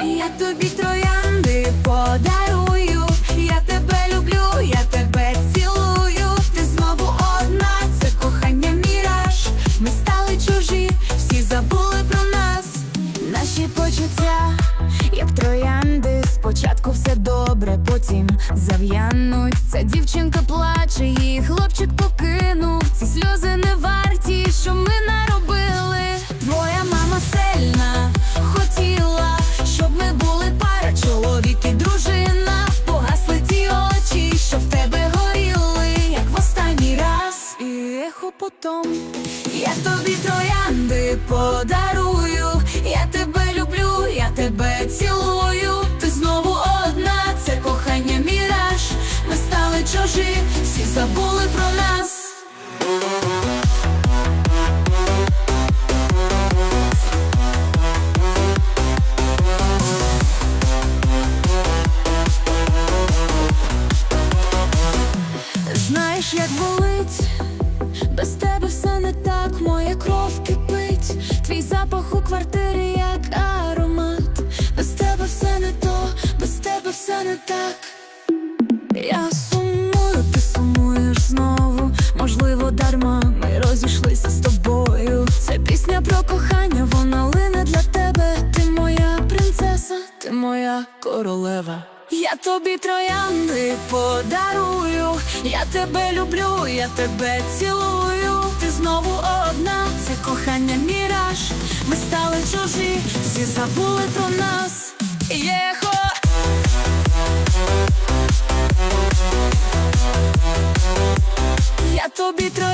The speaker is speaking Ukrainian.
Я тобі троянди подарую, я тебе люблю, я тебе цілую. Ти знову одна, це кохання міраж. Ми стали чужі, всі забули про нас. Наші почуття, як троянди, спочатку все добре, потім зав'януть. Ця дівчинка плаче, її хлопчик покинув. І дружина. Погасли ті очі, що тебе горіли, як в останній раз. І ехо потом. Я тобі троянди подарую, я тебе люблю, я тебе цілую. Ти знову одна, це кохання міраж. Ми стали чужі, всі забули про нас. Я сумую, ти сумуєш знову. Можливо, дарма ми розійшлися з тобою. Це пісня про кохання, вона лине для тебе. Ти моя принцеса, ти моя королева. Я тобі троянди подарую, я тебе люблю, я тебе цілую. Ти знову одна, це кохання міраж. Ми стали чужі, всі забули про нас. Єхо! Я тобі троянди